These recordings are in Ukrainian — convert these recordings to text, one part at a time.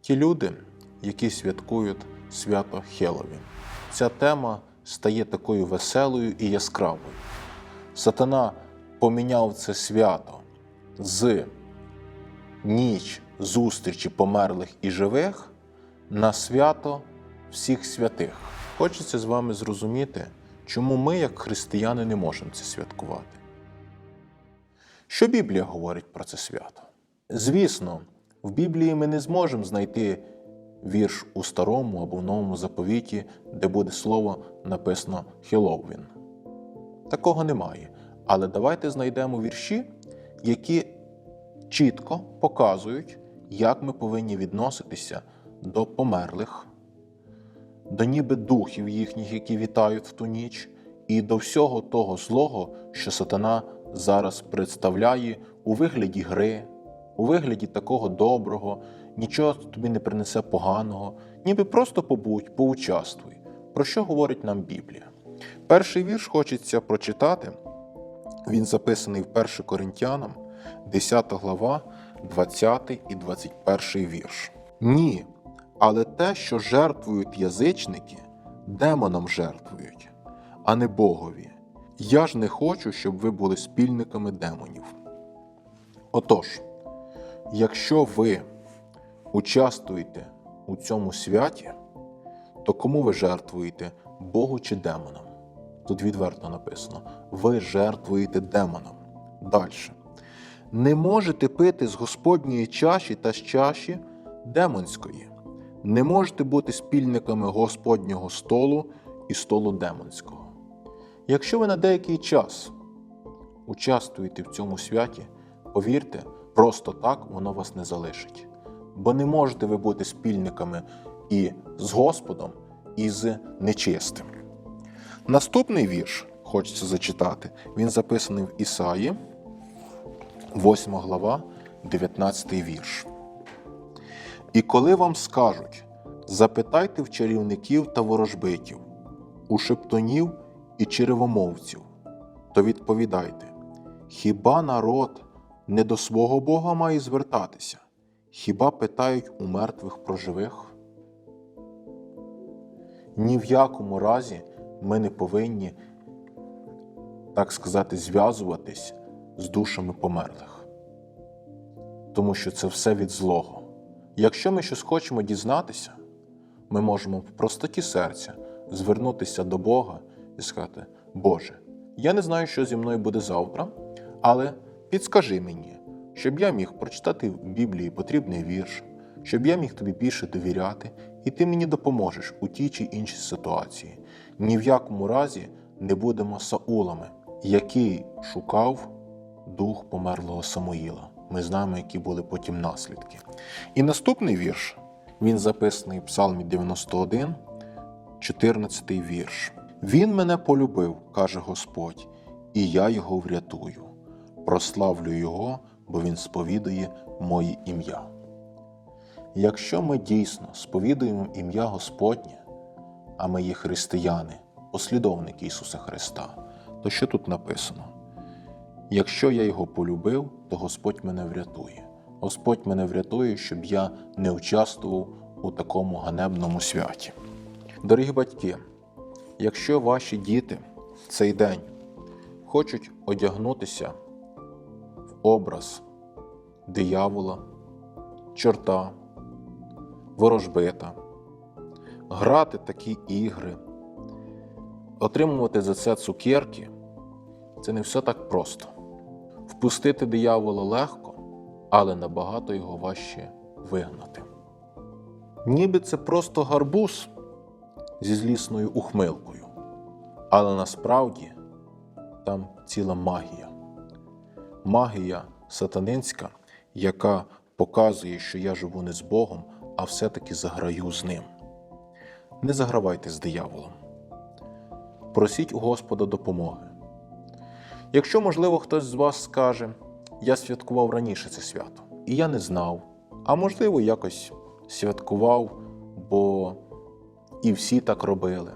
Ті люди, які святкують свято Хеловін. Ця тема стає такою веселою і яскравою. Сатана поміняв це свято з ніч зустрічі померлих і живих на свято всіх святих. Хочеться з вами зрозуміти, чому ми, як християни, не можемо це святкувати. Що Біблія говорить про це свято? Звісно, в Біблії ми не зможемо знайти вірш у старому або в новому заповіті, де буде слово написано Хеловін. Такого немає. Але давайте знайдемо вірші, які чітко показують, як ми повинні відноситися до померлих, до ніби духів їхніх, які вітають в ту ніч, і до всього того злого, що сатана зараз представляє у вигляді гри, у вигляді такого доброго, нічого тобі не принесе поганого, ніби просто побудь, поучаствуй. Про що говорить нам Біблія? Перший вірш хочеться прочитати. Він записаний в 1 Коринтянам, 10 глава, 20 і 21 вірш. Ні, але те, що жертвують язичники, демонам жертвують, а не Богові. Я ж не хочу, щоб ви були спільниками демонів. Отож, якщо ви участвуєте у цьому святі, то кому ви жертвуєте Богу чи демонам? Тут відверто написано: ви жертвуєте демоном. Далі. Не можете пити з Господньої чаші та з чаші демонської. Не можете бути спільниками Господнього столу і столу демонського. Якщо ви на деякий час участвуєте в цьому святі, повірте, просто так воно вас не залишить. Бо не можете ви бути спільниками і з Господом, і з нечистим. Наступний вірш хочеться зачитати. Він записаний в Ісаї, 8 глава, 19 вірш. І коли вам скажуть, запитайте в чарівників та ворожбитів, у шептунів і черевомовців, то відповідайте: хіба народ не до свого Бога має звертатися? Хіба питають у мертвих про живих? Ні в якому разі ми не повинні, так сказати, зв'язуватись з душами померлих. Тому що це все від злого. Якщо ми щось хочемо дізнатися, ми можемо в простоті серця звернутися до Бога і сказати: Боже, я не знаю, що зі мною буде завтра, але підскажи мені, щоб я міг прочитати в Біблії потрібний вірш, щоб я міг тобі більше довіряти, і ти мені допоможеш у тій чи іншій ситуації. Ні в якому разі не будемо Саулами, який шукав дух померлого Самуїла. Ми знаємо, які були потім наслідки. І наступний вірш він записаний в Псалмі 91, 14 вірш. Він мене полюбив, каже Господь, і я його врятую. Прославлю його, бо він сповідує моє ім'я. Якщо ми дійсно сповідуємо ім'я Господнє, а ми є християни, послідовники Ісуса Христа, то що тут написано? Якщо я його полюбив, то Господь мене врятує. Господь мене врятує, щоб я не участвував у такому ганебному святі. Дорогі батьки, якщо ваші діти в цей день хочуть одягнутися образ диявола, чорта, ворожбита, грати такі ігри, отримувати за це цукерки, це не все так просто. Впустити диявола легко, але набагато його важче вигнати. Ніби це просто гарбуз зі злісною ухмилкою, але насправді там ціла магія. Магія сатанинська, яка показує, що я живу не з Богом, а все-таки заграю з ним. Не загравайте з дияволом. Просіть у Господа допомоги. Якщо, можливо, хтось з вас скаже, я святкував раніше це свято, і я не знав, а можливо, якось святкував, бо і всі так робили.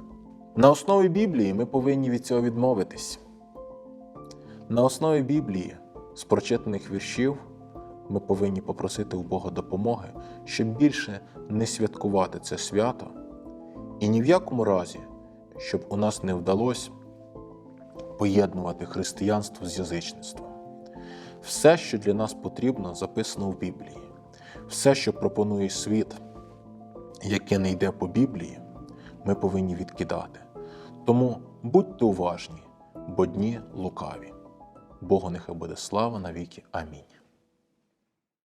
На основі Біблії ми повинні від цього відмовитись. На основі Біблії з прочитаних віршів ми повинні попросити у Бога допомоги, щоб більше не святкувати це свято, і ні в якому разі, щоб у нас не вдалося поєднувати християнство з язичництвом. Все, що для нас потрібно, записано в Біблії. Все, що пропонує світ, яке не йде по Біблії, ми повинні відкидати. Тому будьте уважні, бо дні лукаві. Богу нехай буде слава навіки. Амінь.